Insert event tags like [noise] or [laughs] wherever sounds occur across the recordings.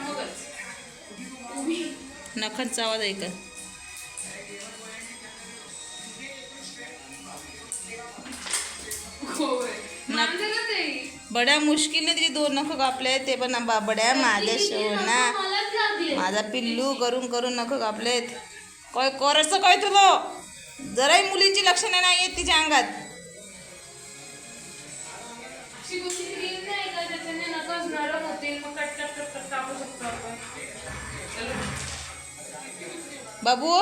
मगच. उभी. नखांचा आवाज आहे. बड्या मुश्किलने तिचे दोन नख कापले ते पण बड्या माझ्या लागली. माझा पिल्लू करून करून नख कापलेत. काय करायचं काय तुला जराही मुलींची लक्षणे नाही आहेत तिच्या अंगात. बाबू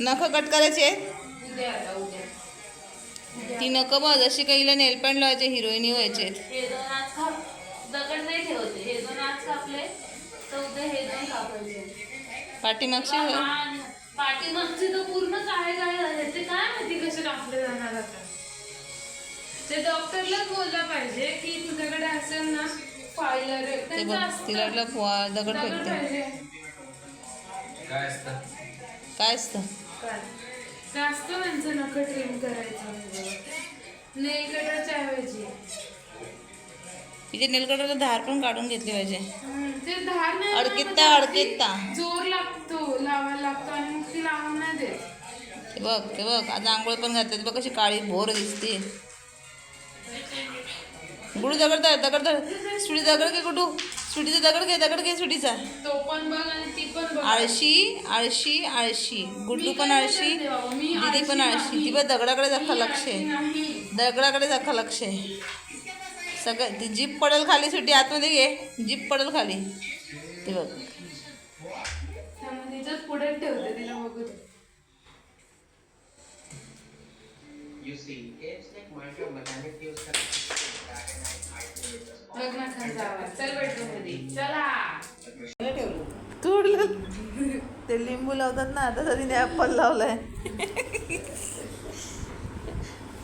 नख कट करायचे ती नख बघ जशी काहीला नेल पॅन्ट लावायचे हिरोईनी व्हायचे. पाठीमागची. लहान पाठीमागचे तर पूर्ण काय काय झाले ते काय माहिती कसे कापले जाणार आता? ते डॉक्टरलाच बोलला पाहिजे की तुझ्याकडे असेल ना फायलर तिला दगड फेकते. काय असतं? काय असतं? त्यांचं नख ट्रिम करायचं नेल कटरच्या ऐवजी. नेलकटरचं धार पण काढून घेतली पाहिजे. ते धार नाही अडकित्ता, अडकित्ता. जोर लागतो लावायला लागतो. ते बघ ते बघ आता आंघोळ पण घातली बघ कशी काळी भोर दिसते. गुडू दगड दगड सुटी दगड घे गुडू. सुटीचा दगड घे दगड घे सुटीचा तो पण बघ आणि ती पण बघ. आळशी आळशी आळशी. गुड्डू पण आळशी दीदी पण आळशी. ती बघ दगडाकडे दाखवा लक्ष आहे. दगडाकडे दाखवा लक्ष आहे. सगळं ती जीप पडेल खाली सुटी आतमध्ये घे. जीप पडेल खाली. ते बघ. पुढे ठेवते तिला बघू दे. You see, it's like multi mechanic use बघ ना खाली जावा. चल बेडरूममध्ये चला तोडलं ते लिंबू लावतात ना आता तरी ते ॲपल लावलंय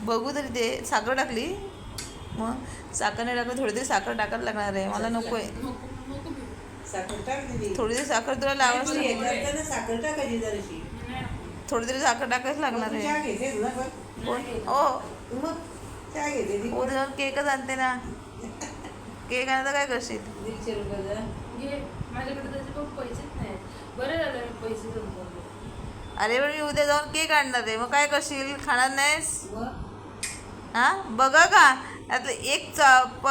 बघू तरी ते साखर टाकली. मग साखर नाही टाकली थोडी तरी साखर टाकायला लागणार आहे. मला नको आहे. साखर टाक थोडी तरी साखर तुला लावायच. साखर टाकायची जराशी. थोडी तरी साखर टाकायच लागणार आहे हो उद्या जाऊन केकच आणते ना. केक आणायचं काय करशील? दीडशे रुपयाचा संपवले अरे पण मी उद्या जाऊन केक आणणार आहे. मग काय करशील? खाणार नाहीस? हा? बघा का. त्यातलं एक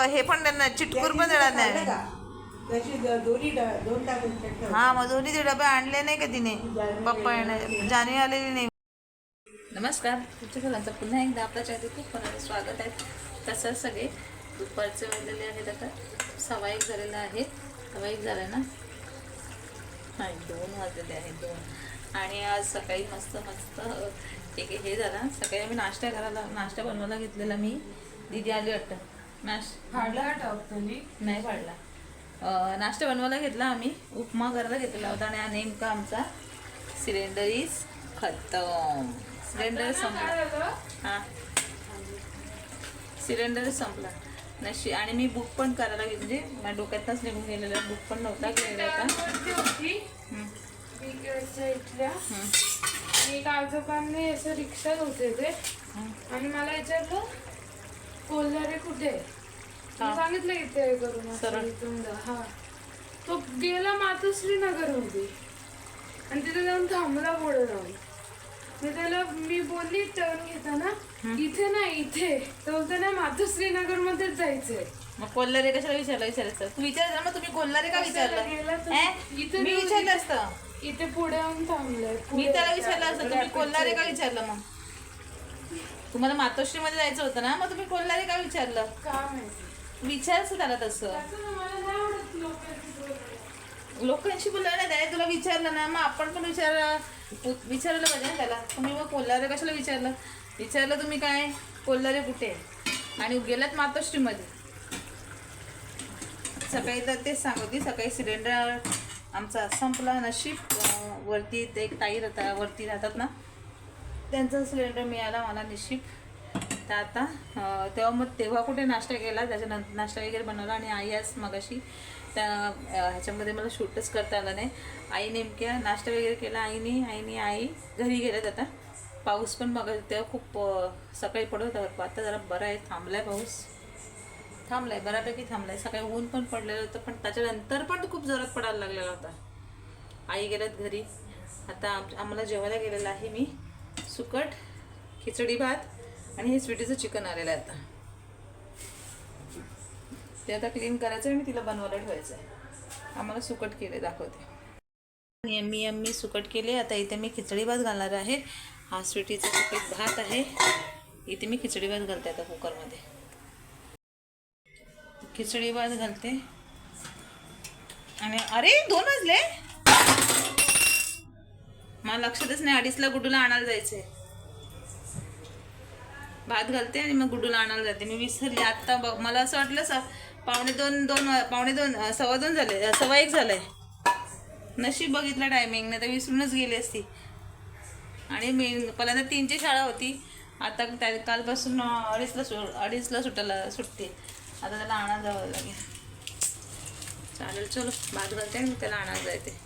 हे पण त्यांना चिटकूर पण देणार नाही. का? त्याची दोन्ही दोन टाकून. हा मग दोन्ही ते डबे आणले नाही का तिने? पप्पा जाणी आलेली नाही. नमस्कार तुमच्या सगळ्यांचं पुन्हा एकदा आपल्या चॅनल खूप मनाने स्वागत आहे. कसं सगळे दुपारचे वाजलेले आहेत आता. सव्वा एक झालेला आहे. सव्वा एक झाला ना? नाही दोन वाजलेले आहेत दोन. आणि आज सकाळी मस्त मस्त एक हे झाला. सकाळी आम्ही नाश्ता करायला नाश्ता बनवायला घेतलेला मी. दिदी आली वाटतं. नाश फाडला टाकतोनी नाही पाडला अं, नाश्ता बनवायला घेतला आम्ही. उपमा करायला घेतलेला होता आणि नेमका आमचा सिलेंडर इज खतम. सिलेंडर संपला. हा. सिलेंडर संपला. नशी आणि मी बुक पण करायला घेतली म्हणजे माझ्या डोक्यातच निघून गेलेला. बुक पण नव्हता केलेला होता. इथल्या आजोबांनी असं रिक्षात होते ते. आणि मला विचारलं कोल्हारे कुठे आहे?" मी. सांगितलं इथे करून सरळ. हा. तो गेला मातोश्री नगरमध्ये आणि तिथे जाऊन थांबला पुढे जाऊन मी त्याला मी बोलली टर्न घेताना इथे नाही इथे. तर बोलतो ना मातोश्री नगर मध्येच जायचंय. मग कोल्हारे कशाला विचारलं विचारायचं तू विचारायचं मग तुम्ही कोल्हारे का गेला विचारलं हे? इथे मी जाऊन विचारलं असतं. इथे पुढे येऊन थांबलंय मी पुढे त्याला विचारलं असतं तुम्ही कोल्हारे का विचारलं मग? तुम्हाला मातोश्रीमध्ये जायचं होतं ना मग तुम्ही कोल्हारे का विचारलं. का माहिती? विचारच त्याला तसं. लोकांशी बोलायला नाही त्याने तुला विचारलं ना मग आपण पण विचार विचारलं पाहिजे ना त्याला. तुम्ही मग कोल्हारे कशाला विचारलं? विचारलं तुम्ही काय? कोल्हारे कुठे? आहे? आणि गेलात मातोश्रीमध्ये. सकाळी तर तेच सांगत सकाळी सिलेंडर आमचा संपला नशीब वरती ते एक ताई राहतात वरती राहतात ना. त्यांचा सिलेंडर मिळाला मला नशीब. तर आता तेव्हा मग तेव्हा कुठे नाश्ता केला त्याच्यानंतर नाश्ता वगैरे बनवला आणि आई आज मगाशी त्या ह्याच्यामध्ये मला शूटच करता आलं नाही. आई नेमक्या नाश्ता वगैरे केला आईने आईने आई घरी गेल्यात आता. पाऊस पण मग तेव्हा खूप सकाळी पडत होता. आता जरा बरा आहे थांबलाय पाऊस. थांबलाय बऱ्यापैकी थांबलाय. सकाळी ऊन पण पडलेलं होतं पण त्याच्यानंतर पण खूप जोरात पडायला लागलेला होता. आई गेल्यात घरी. आता आम- आम्हाला जेवायला गेलेलं आहे मी. सुकट खिचडी भात. आणि हे स्वीटीचं चिकन आलेलं आहे आता. ते आता क्लीन करायचं आहे आणि तिला बनवायला ठेवायचं आहे आम्हाला सुकट केले दाखवते. यम्मी यम्मी सुकट केले. आता इथे मी खिचडी भात घालणार आहे. हा स्वीटीचा सुकट भात आहे. इथे मी खिचडी भात घालते आता कुकरमध्ये. खिचडी भात घालते. आणि अरे दोन वाजले? मला लक्षातच नाही अडीचला गुडूला आणायला जायचंय. भात घालते आणि मग गुडूला आणायला जाते. मी विसरली. आत्ता बघ मला असं वाटलं सा पावणे दोन दोन पावणे दोन सव्वा दोन झाले. सव्वा एक झालंय. नशीब बघितलं टायमिंग नाही तर विसरूनच गेली असती. आणि मी पहिल्यांदा तीनची शाळा होती. आता त्या कालपासून अडीचला सु अडीचला सुटायला सुटते. आता त्याला आणायला जावं लागेल. चालेल चलो. भात घालते आणि त्याला आणायला जायते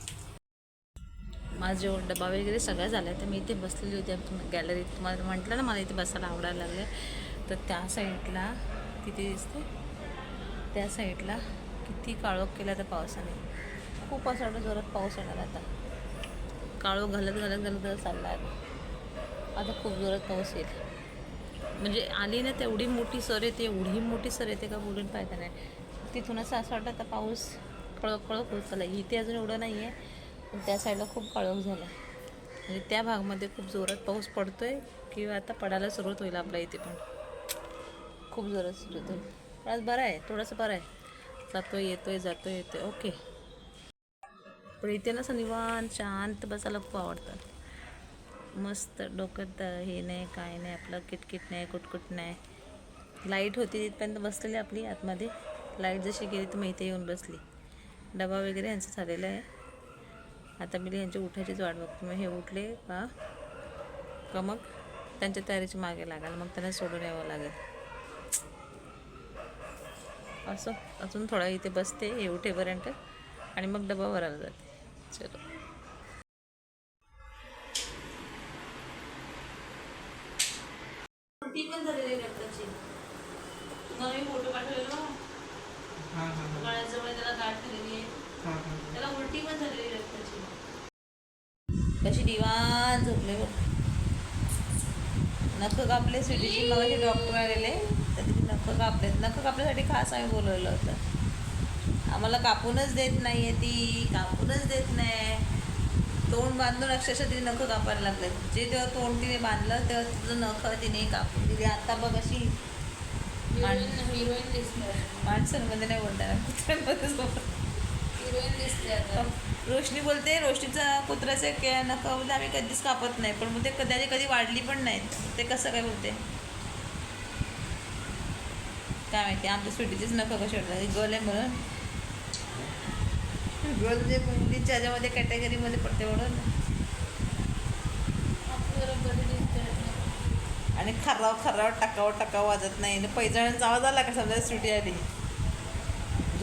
माझं जेवण डबा वगैरे सगळं झालं तर मी इथे बसलेली होती. गॅलरीत तुम्हाला म्हटलं ना मला इथे बसायला आवडायला लागलं तर त्या साईडला तिथे दिसते? त्या साईडला किती काळोख केला त्या पावसाने. खूप असं वाटतं जोरात पाऊस येणार आता. काळोख घालत घालत घालत घालत चालला आहे आता खूप जोरात पाऊस येईल. म्हणजे आली ना तेवढी मोठी सर येते एवढी मोठी सर येते का बोलून पाहिजे नाही. तिथून असं असं वाटतं आता पाऊस कळक कळक होत चालला इथे अजून एवढं नाही आहे पण त्या साईडला खूप काळोख झाला. म्हणजे त्या भागमध्ये खूप जोरात पाऊस पडतोय किंवा आता पडायला सुरुवात होईल आपल्या इथे पण. खूप जोरात सुरुवात होईल पण आज बरं आहे थोडंसं बरं आहे. जातोय येतोय जातोय येतोय. ओके. पण इथे ना निवांत शांत बसायला खूप आवडतं. मस्त डोक्यात हे नाही काय नाही आपलं किटकिट नाही कुटकुट नाही. लाइट होती तिथपर्यंत बसलेली आपली आतमध्ये. लाइट जशी गेली तर मग इथे येऊन बसली. डबा वगैरे यांचा झालेला आहे. आता मी यांच्या उठायचीच वाट बघते. मग हे उठले का? का मग त्यांच्या तयारीची मागे लागाल. मग त्यांना सोडून यावं लागेल. असं अजून थोडा इथे बसते. हे उठेपर्यंत. आणि मग डबा भरायला जाते. चलो ती पण झालेली रक्ताची तुम्हाला मी फोटो पाठवलेलो गळ्याजवळ त्याला गाठ झालेली आहे त्याला उलटी पण झालेली रक्ताची कशी दिवाण झोपले बघ नख कापले सिटीची मग डॉक्टर आलेले तर तिथे नख कापलेत. नख कापल्यासाठी खास आम्ही बोलवलं होतं. आम्हाला कापूनच देत नाही आहे ती कापूनच देत नाही. तोंड बांधून अक्षरशः तिने नख कापायला लागले जे तेव्हा तोंड तिने बांधलं तेव्हा तुझं नख तिने कापून दिली. आता बघ अशी माणसांमध्ये नाही कुत्र्यांमध्येच बोलतात हिरोईन दिसते आता रोशनी बोलते रोशनीचा कुत्र्याचे के नख म्हणजे आम्ही कधीच कापत नाही पण मग ते कधी कधी वाढली पण नाहीत. ते कसं काय बोलते? काय माहिती आमच्या स्वीटीचीच नख कशी वाटतात गर्ल आहे म्हणून. गर्ल जे मुलींच्या ह्याच्यामध्ये कॅटेगरीमध्ये पडते म्हणून. आणि खर्राव खर्राव टाकाव टाकाव वाजत नाही. पैजणांचा आवाज आला का समजा स्वीटी आली?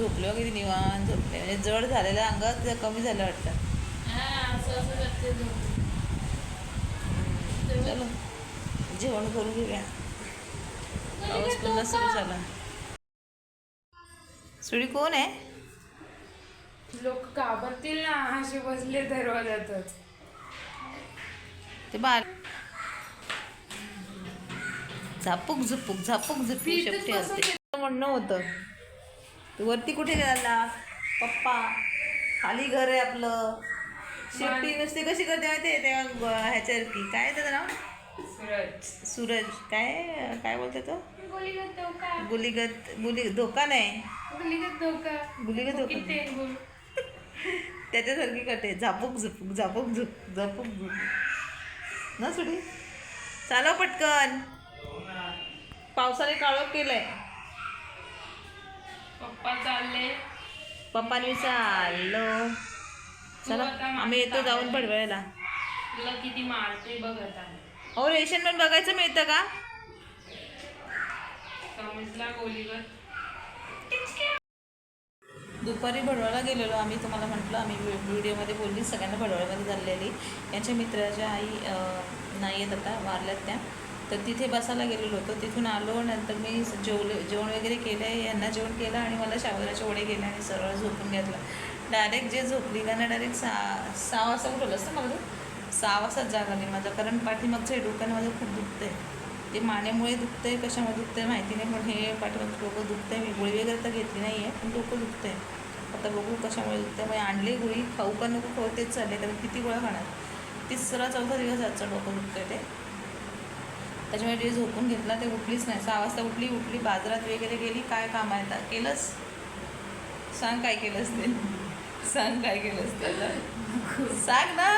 झोपलो किती निवांत झोपले. म्हणजे जड झालेलं अंगात कमी झालं वाटतं. हा असं असं करते झोप. चलो जेवण करून घेऊया. पाऊस पुन्हा सुरू झाला सुडी कोण आहे? लोक घाबरतील ना असे बसले दरवाजातच ते बार झापूक झुपूक झापूक झुपूक ती इथेच शेपटी बसून असते. म्हणणं होतं. तू वरती कुठे गेला? पप्पा खाली घर आहे आपलं. शेपटी नुसती कशी करते माहिती आहे त्या ग- ह्याच्यावरती? काय त्याचं नाव? सूरज. सूरज. काय काय बोलतो तो? गुलीगत गुली धोका नाही. गुलीगत धोका. गुलीगत धोका [laughs] त्याच्यासारखी कटे झापूक झुपूक झापूक झुप झापूक झुप ना सुडी? चालव पटकन. पावसाने काळोख केलंय. पप्पा चालले. पप्पाने चला आम्ही येतो जाऊन पडवायला तुला किती मारते बघ आता अहो रेशन पण बघायचं मिळतं का? समजला गोलीगत दुपारी भडवाला गेलेलो आम्ही तुम्हाला म्हटलं आम्ही व्हि- व्हिडिओमध्ये बोलली सगळ्यांना भडवाळ्यामध्ये चाललेली यांच्या मित्राच्या आई नाही आहेत आता वारल्यात त्या. तर तिथे बसायला गेलेलो होतो. तिथून आलो नंतर मी जेवले जेवण वगैरे केलं आहे यांना जेवण केलं आणि मला शाबुदाचे वडे गेले आणि सरळ झोपून घेतला. डायरेक्ट जे झोपली ना डायरेक्ट सहा सहा वाजता उठवलं असतं मला. सहा वाजताच जाग आली माझं. कारण पाठीमागचं हे डोक्यानं माझं खूप दुखतं आहे ते मानेमुळे दुखतं आहे कशामुळे दुखतं आहे माहिती नाही पण हे पाठीमागचं डोकं दुखतं आहे मी गोळी वगैरे तर घेतली नाही आहे पण डोकं दुखतं आहे आता बघू कशामुळे दुखतं आहे मग आणली गोळी खाऊ का नको खाऊ तेच चालले कारण किती गोळ्या खाणार? तिसरा चौथा दिवस आजचं डोकं दुखतं आहे ते. त्याच्यामुळे जे झोपून घेतला ते उठलीच नाही. सहा वाजता उठली उठली बाजारात वगैरे गेली काय काम आहे? आता केलंस? सांग काय केलंस ते. सांग काय केलंस ते आता? सांग ना.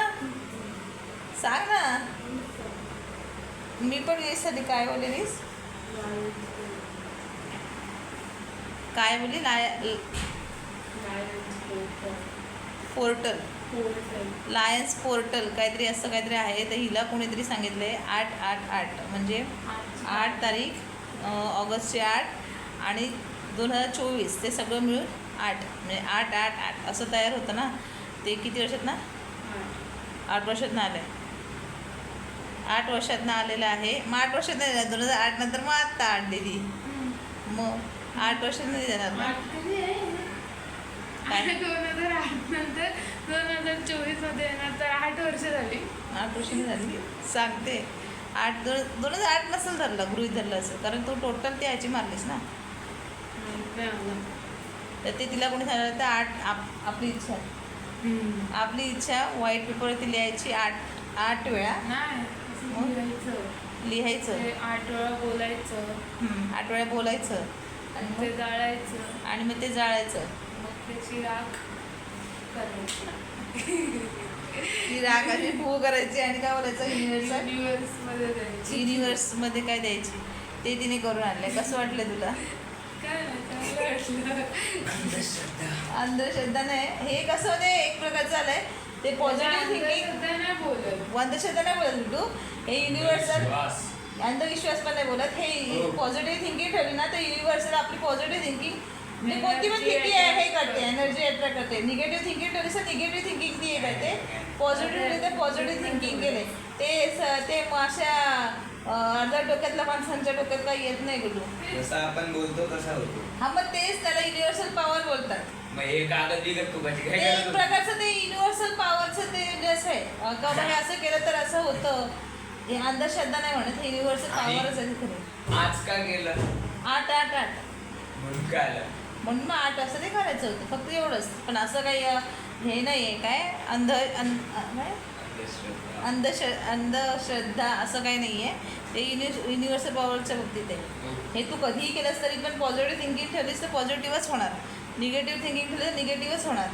सांग ना. मी पण यासाठी काय बोललेलीस काय बोलली? लाय पोर्टल लायन्स पोर्टल काहीतरी असं काहीतरी आहे. तर हिला कोणीतरी सांगितलं आहे आठ आठ आठ. म्हणजे आठ तारीख ऑगस्टचे आठ आणि दोन हजार चोवीस. ते सगळं मिळून आठ. म्हणजे आठ आठ आठ. असं तयार होतं ना? ते किती वर्षात ना? आठ वर्षात आलं आहे आठ वर्षात आलेलं आहे. मग आठ वर्षात नाही देणार. दोन हजार आठ नंतर मग आत्ता आणलेली मग आठ वर्षात नाही देणार ना? काय? दोन हजार आठ नंतर दोन हजार चोवीसमध्ये येणार तर आठ वर्ष झाली. आठ वर्षांनी झाली. सांगते. आठ दोन दोन हजार आठ नसेल धरलं गृहित धरलं असं. कारण तू टोटल ते ह्याची मारलीस ना. तर ते तिला कोणी सांगितलं तर आठ आप आपली इच्छा. आपली इच्छा व्हाईट पेपरवरती लिहायची आठ आठ वेळा? लिहायचं. आठ वेळा बोलायचं. आठ वेळा बोलायचं. आणि ते जाळायचं. आणि मग ते जाळायचं. मग त्याची राख. करायची. [laughs] ती राग अशी फू करायची आणि काय बोलायचं? युनिव्हर्समध्ये द्यायची. युनिव्हर्समध्ये काय द्यायची? ते तिने करून आणलंय. कसं वाटलं तुला? अंधश्रद्धा. नाही. हे कसं म्हणजे एक प्रकारचं झालंय. ते पॉझिटिव्ह थिंकिंग बोलत. अंधश्रद्धा नाही बोलत तू. हे युनिव्हर्सल अंधविश्वास पण नाही बोलत. हे पॉझिटिव्ह थिंकिंग ठेवली ना तर युनिव्हर्सल आपली पॉझिटिव्ह थिंकिंग म्हणजे कोणती पण थिंकिंग आहे हे करते एनर्जी अट्रॅक्ट करते. निगेटिव्ह थिंकिंग ठेवली तर निगेटिव्ह थिंकिंग ती हे करते. पॉझिटिव्ह ते पॉझिटिव्ह थिंकिंग केले. ते स- ते अशा अर्ध्या डोक्यातल्या माणसांच्या डोक्यात काही येत नाही गुरु जसं आपण बोलतो तसा होतो. हा मग तेच त्याला युनिव्हर्सल पॉवर बोलतात. मग हे कागद बिगत तू कशी ते काय एक करत? प्रकारचं ते युनिव्हर्सल पॉवरचं ते जे असं आहे. अं, का बाबा हे असं केलं तर असं होतं. हे अंधश्रद्धा नाही म्हणत हे युनिव्हर्सल आणि- पॉवरच आहे आज का गेलं? आठ आठ आठ. म्हणून काय आलं? म्हणून मग आठ वाजता ते करायचं होतं. फक्त एवढंच. पण असं काही हे नाही आहे काय? अंध अंध काय? अंधश्र अंधश्रद्धा असं काही नाही आहे ते युनि युनिव्हर्सल पॉवरच्या बाबतीत आहे. हे तू कधीही केलंस तरी पण पॉझिटिव्ह थिंकिंग ठेवलीस तर पॉझिटिव्हच होणार. निगेटिव्ह थिंकिंग ठेवली तर निगेटिव्हच होणार.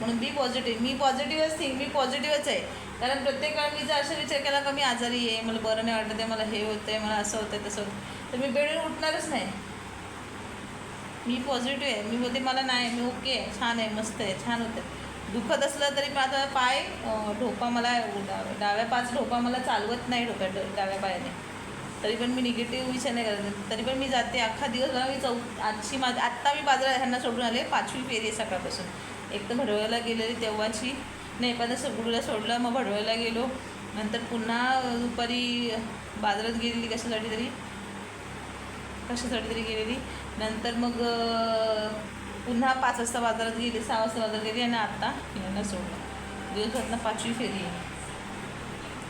म्हणून बी पॉझिटिव्ह मी पॉझिटिव्हच थिंक मी पॉझिटिव्हच आहे. कारण प्रत्येक वेळा मी जर असा विचार केला का मी आजारी आहे मला बरं नाही वाटत आहे मला हे होतं आहे मला असं होतं आहे तसं होतं तर मी बेडून उठणारच नाही. मी पॉझिटिव्ह आहे. मी बोलते मला नाही मी ओके आहे. छान आहे मस्त आहे छान होतं दुखत असलं तरी माझा पाय ढोपा मला डाव्या डाव्या पाच ढोपा मला चालवत नाही ढोप्या डाव्या पायाने. तरी पण मी निगेटिव्ह विचार नाही करत. तरी पण मी जाते. अख्खा दिवस मी चौ आजची माझी आत्ता मी बाजारात ह्यांना सोडून आले पाचवी फेरी आहे सकाळपासून. एक तर भडवळ्याला गेलेली तेव्हाची. नाही पण सगळीला सोडलं मग भडवळ्याला गेलो. नंतर पुन्हा दुपारी बाजारात गेलेली कशासाठी तरी? कशासाठी तरी गेलेली? नंतर मग पुन्हा पाच वाजता बाजारात गेली सहा वाजता बाजारात गेली आणि आत्ता यांना सोडलं. दिवसातनं पाचवी फेरी आहे.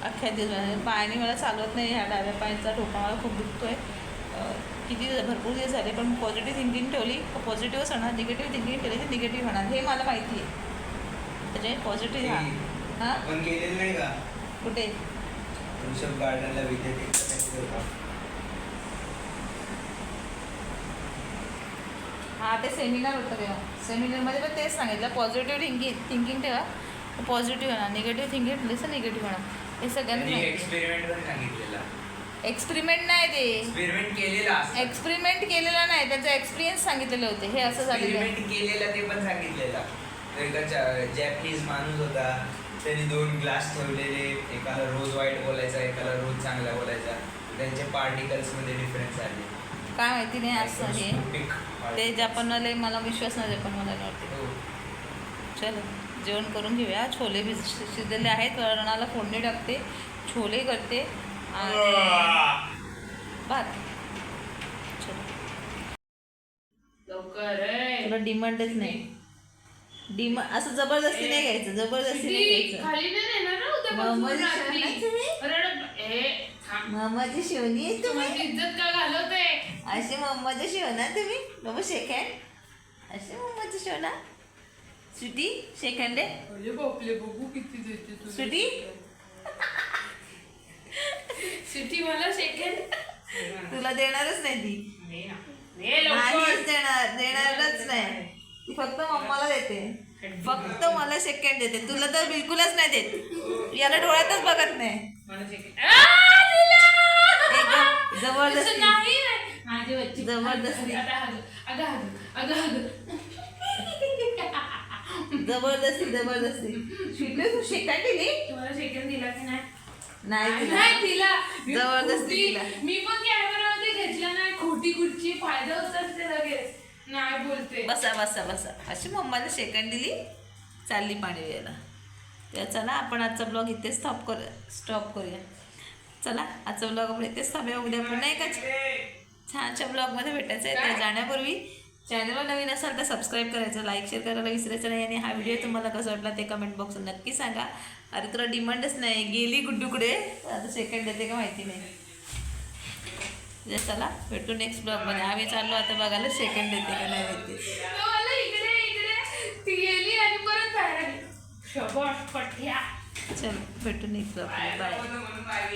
अख्ख्या दिवस पायाने मला चालवत नाही ह्या डाव्या पायाचा ठोका मला खूप दुखतो आहे किती भरपूर दिवस झाले पण पॉझिटिव्ह थिंकिंग ठेवली. पॉझिटिव्हच होणार निगेटिव्ह थिंकिंग ठेवली तर निगेटिव्ह होणार. हे मला माहिती आहे. त्याच्यामुळे पॉझिटिव्ह हा. हां? कुठे? हा ते सेमिनार होतं तेव्हा. सेमिनारमध्ये पण तेच सांगितलं पॉझिटिव्ह थिंकिंग थिंकिंग ठेवा. पॉझिटिव्ह होणार निगेटिव्ह थिंकिंग तर निगेटिव्ह होणार. हे सगळ्यांना एक्सपेरिमेंट पण सांगितलेला. एक्सपेरिमेंट नाही ते. एक्सपेरिमेंट केलेला एक्सपेरिमेंट केलेला नाही त्याचा एक्सपिरियन्स सांगितलेले होते. हे असं झालेलं एक्सपेरिमेंट केलेला ते पण सांगितलेला. जॅपनीज माणूस होता. त्यांनी दोन ग्लास ठेवलेले. एकाला रोज वाईट बोलायचा एकाला रोज चांगला बोलायचा. त्यांचे पार्टिकल्समध्ये डिफरन्स आले. काय माहिती नाही असं हे ते. जपानवाले मला विश्वास नाही जपानवाल्यांवरती हो. चलो जेवण करून घेऊया छोले भिज शिजलेले आहेत वरणाला फोडणी टाकते छोले करते आणि भात. लवकर. तुला डिमांडच नाही डिमा असं जबरदस्ती नाही घ्यायचं जबरदस्ती नाही घ्यायचं थांब. मामाची शिवणी आहे तुम्ही इज्जत का घालवते अशी मम्माची शिवणा तुम्ही? बाबा शेक हँड अशी मम्माची शिवणा सुटी शेक हँड आहे अरे बापले बघू किती देते तू सुटी सिटी मला सेकंड तुला देणारच नाही ती. नाहीच देणार देणारच नाही. ती फक्त मम्माला देते. फक्त मला सेकंड देते. तुला तर बिलकुलच नाही देत. याला डोळ्यातच बघत नाही. मला second. आ, दिला! एकदम तसं जबरदस्ती नाही रे. माझी बच्ची जबरदस्ती. जबरदस्ती जबरदस्ती. शिकले तू? शेकाय दिली तुम्हाला सेकंड दिला की नाही? नाही दिला. नाही मी जबरदस्ती. मी पण कॅमेरामध्ये घेतला नाही. खोटी कुठची फायदा होतात ते लगेच. नाही बोलते. बसा बसा बसा. अशी मम्माला शेकंड दिली? चालली पाणी प्यायला. तर चला आपण आजचा ब्लॉग इथे स्टॉप कर स्टॉप करूया. चला आजचा ब्लॉग आपण इथेच थांबूया. उद्या पुन्हा एका छानशा ब्लॉगमध्ये भेटायचं आहे. त्या जाण्यापूर्वी चॅनलवर नवीन असाल तर सबस्क्राईब करायचं लाईक शेअर करायला विसरायचं नाही आणि हा व्हिडिओ तुम्हाला कसा वाटला ते कमेंट बॉक्समध्ये नक्की सांगा. अरे तुला डिमांडच नाही गेली गुड्डूकडे आता सेकंड देते का माहिती नाही. तर चला भेटू नेक्स्ट ब्लॉगमध्ये आम्ही चाललो आता बघायला सेकंड देते का नाही देते तो मला इकडे इकडे. ती गेली आणि परत बाहेर आली. शबाश पठ्या. चल भेटू नेक्स्ट ब्लॉगमध्ये बाय